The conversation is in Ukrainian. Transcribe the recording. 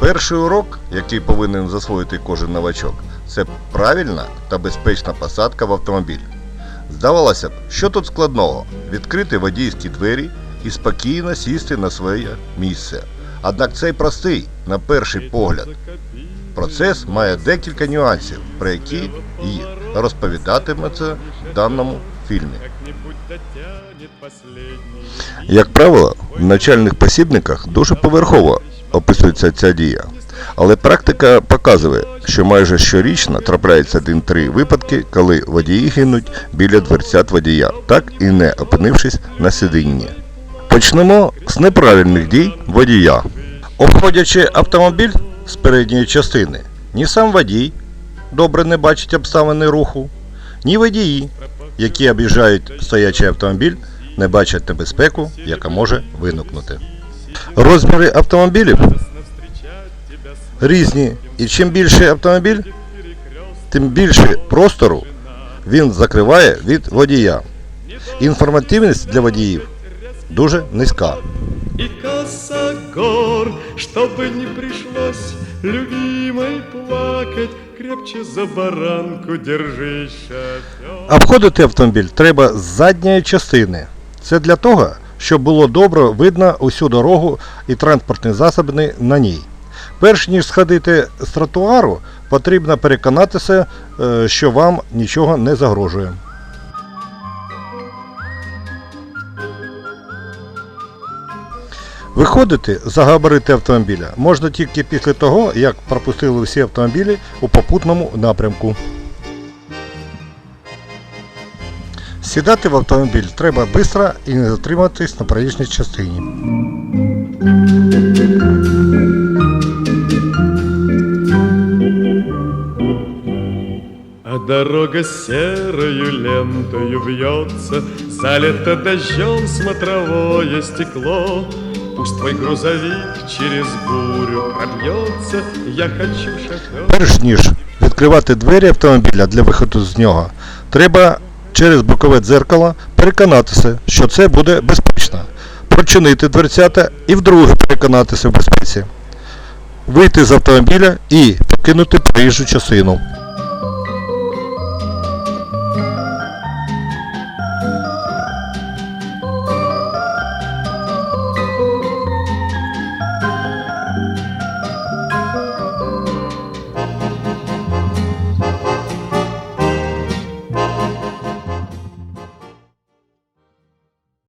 Перший урок, який повинен засвоїти кожен новачок, це правильна та безпечна посадка в автомобіль. Здавалося б, що тут складного? Відкрити водійські двері і спокійно сісти на своє місце. Однак цей простий, на перший погляд, процес має декілька нюансів, про які і розповідатиметься в даному фільмі. Як правило, в начальних посібниках дуже поверхово описується ця дія. Але практика показує, що майже щорічно трапляється один-три випадки, коли водії гинуть біля дверцят водія, так і не опинившись на сидінні. Почнемо з неправильних дій водія. Обходячи автомобіль з передньої частини, ні сам водій добре не бачить обставини руху, ні водії, які об'їжджають стоячий автомобіль, не бачать небезпеку, яка може виникнути. Розміри автомобілів різні, і чим більший автомобіль, тим більше простору він закриває від водія. Інформативність для водіїв дуже низька. и косогор, чтобы не пришлось любимой плакать, крепче за баранку держись. Обходити автомобіль треба з задньої частини. Це для того, щоб було добре видно усю дорогу і транспортні засоби на ній. Перш ніж сходити з тротуару, потрібно переконатися, е, що вам нічого не загрожує. Виходити за габарити автомобіля можна тільки після того, як пропустили всі автомобілі у попутному напрямку. Сідати в автомобіль треба швидко і не затриматись на проїжджій частині. А дорога серою лентою вьется, Залито дождем смотровое стекло. Пусть твой грузовик через бурю пробьется, Я хочу шофер. Перш ніж відкривати двері автомобіля для виходу з нього, треба через бокове дзеркало переконатися, що це буде безпечно. Прочинити дверцята і вдруге переконатися в безпеці. Вийти з автомобіля і покинути проїжджу частину.